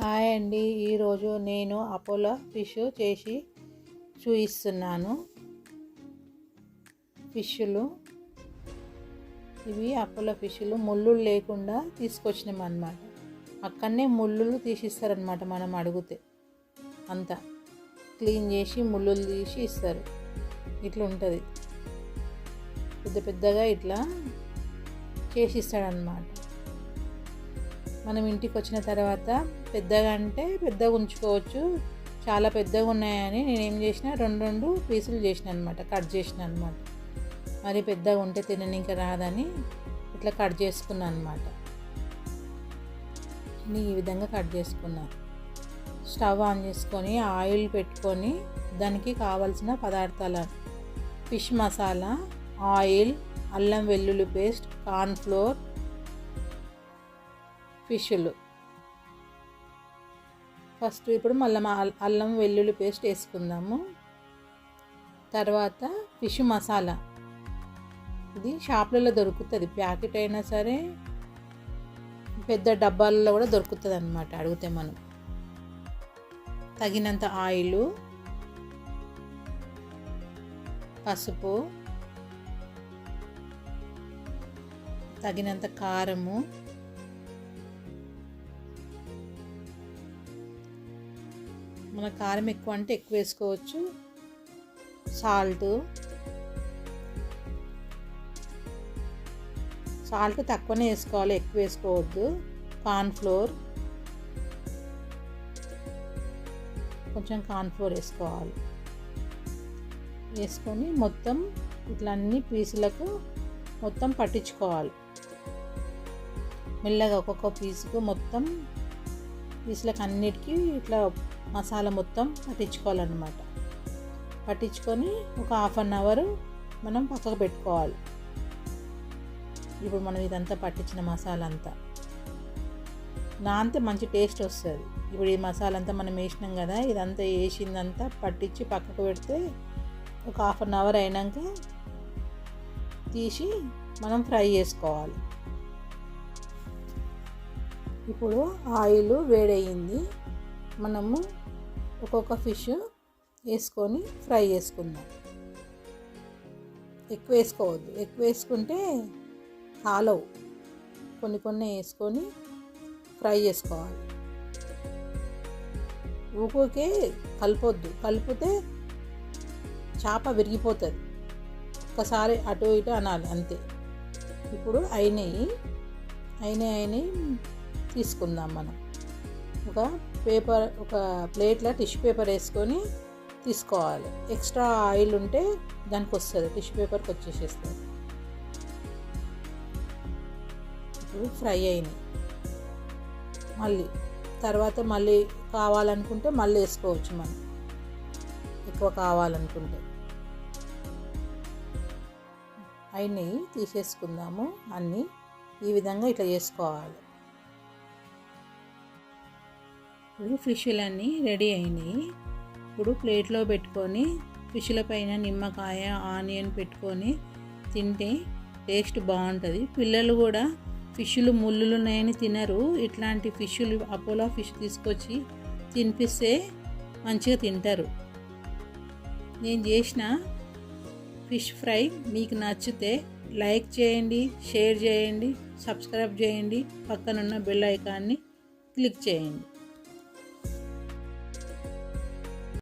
Hi అండి. ఈరోజు నేను అపోలో ఫిష్ చేసి చూపిస్తున్నాను. ఫిష్లు ఇవి అపోలో ఫిష్లు ముళ్ళు లేకుండా తీసుకొచ్చినాం అన్నమాట అక్కడనే ముళ్ళు తీసిస్తారనమాట మనం అడిగితే. అంతా క్లీన్ చేసి ముళ్ళు తీసి ఇస్తారు. ఇట్లా ఉంటుంది పెద్ద పెద్దగా ఇట్లా చేసి ఇస్తాడనమాట మనం ఇంటికి వచ్చిన తర్వాత పెద్దగా అంటే పెద్దగా ఉంచుకోవచ్చు. చాలా పెద్దగా ఉన్నాయని నేను ఏం చేసిన రెండు రెండు పీసులు చేసిన అనమాట కట్ చేసిన అనమాట మరి పెద్దగా ఉంటే తిననీకి రాదని ఇట్లా కట్ చేసుకున్నాను అనమాట ఈ విధంగా కట్ చేసుకున్నాను స్టవ్ ఆన్ చేసుకొని ఆయిల్ పెట్టుకొని దానికి కావాల్సిన పదార్థాలు ఫిష్ మసాలా ఆయిల్ అల్లం వెల్లుల్లి పేస్ట్ కార్న్ఫ్లోర్ ఫిష్లు ఫస్ట్ ఇప్పుడు మళ్ళీ అల్లం వెల్లుల్లి పేస్ట్ వేసుకుందాము. తర్వాత ఫిష్ మసాలా. ఇది షాపులలో దొరుకుతుంది. ప్యాకెట్ అయినా సరే పెద్ద డబ్బాలలో కూడా దొరుకుతుంది అనమాట అడిగితే మనం. తగినంత ఆయిల్ పసుపు తగినంత కారము మన కారం ఎక్కువ అంటే ఎక్కువ వేసుకోవచ్చు. సాల్ట్. సాల్ట్ తక్కువనే వేసుకోవాలి ఎక్కువ వేసుకోవద్దు. కార్న్ఫ్లోర్ కొంచెం కార్న్ఫ్లోర్ వేసుకోవాలి. వేసుకొని మొత్తం ఇట్లా అన్ని పీసులకు మొత్తం పట్టించుకోవాలి. మెల్లగా ఒక్కొక్క పీసుకు మొత్తం పీసులకు అన్నిటికీ ఇట్లా మసాలా మొత్తం పట్టించుకోవాలన్నమాట. పట్టించుకొని ఒక హాఫ్ అన్ అవర్ మనం పక్కకు పెట్టుకోవాలి. ఇప్పుడు మనం ఇదంతా పట్టించిన మసాలా అంతా నాంతే మంచి టేస్ట్ వస్తుంది. ఇప్పుడు ఈ మసాలా అంతా మనం వేసినాం కదా ఇదంతా వేసిందంతా పట్టించి పక్కకు పెడితే ఒక హాఫ్ అన్ అవర్ అయినాక తీసి మనం ఫ్రై చేసుకోవాలి. ఇప్పుడు ఆయిల్ వేడయింది. మనము ఒక్కొక్క ఫిష్ వేసుకొని ఫ్రై చేసుకుందాం. ఎక్కువ వేసుకోవద్దు. ఎక్కువ వేసుకుంటే కాలవు కొన్ని కొన్ని వేసుకొని ఫ్రై చేసుకోవాలి. ఊకోకే కలపొద్దు. కలిపితే చేప విరిగిపోతుంది. ఒక్కసారి అటు ఇటు అనాలి. అంతే. ఇప్పుడు అయినాయి. అయినాయి అయినాయి. తీసుకుందాం మనం. ఒక పేపర్ ఒక ప్లేట్లో టిష్యూ పేపర్ వేసుకొని తీసుకోవాలి. ఎక్స్ట్రా ఆయిల్ ఉంటే దానికి వస్తుంది టిష్యూ పేపర్కి వచ్చేసేస్తుంది. ఇప్పుడు ఫ్రై అయినాయి మళ్ళీ తర్వాత మళ్ళీ కావాలనుకుంటే మళ్ళీ వేసుకోవచ్చు మనం. ఎక్కువ కావాలనుకుంటే. అయినాయి తీసేసుకుందాము. అన్నీ ఈ విధంగా ఇట్లా చేసుకోవాలి. ఇప్పుడు ఫిష్లన్నీ రెడీ అయినాయి. ఇప్పుడు ప్లేట్లో పెట్టుకొని ఫిష్ల పైన నిమ్మకాయ ఆనియన్ పెట్టుకొని తింటే టేస్ట్ బాగుంటుంది. పిల్లలు కూడా ఫిష్లు ముళ్ళులు ఉన్నాయని తినరు. ఇట్లాంటి ఫిష్లు అపోలో ఫిష్ తీసుకొచ్చి తినిపిస్తే మంచిగా తింటారు. నేను చేసిన ఫిష్ ఫ్రై మీకు నచ్చితే లైక్ చేయండి షేర్ చేయండి సబ్స్క్రైబ్ చేయండి. పక్కనున్న బెల్ ఐకాన్ని క్లిక్ చేయండి.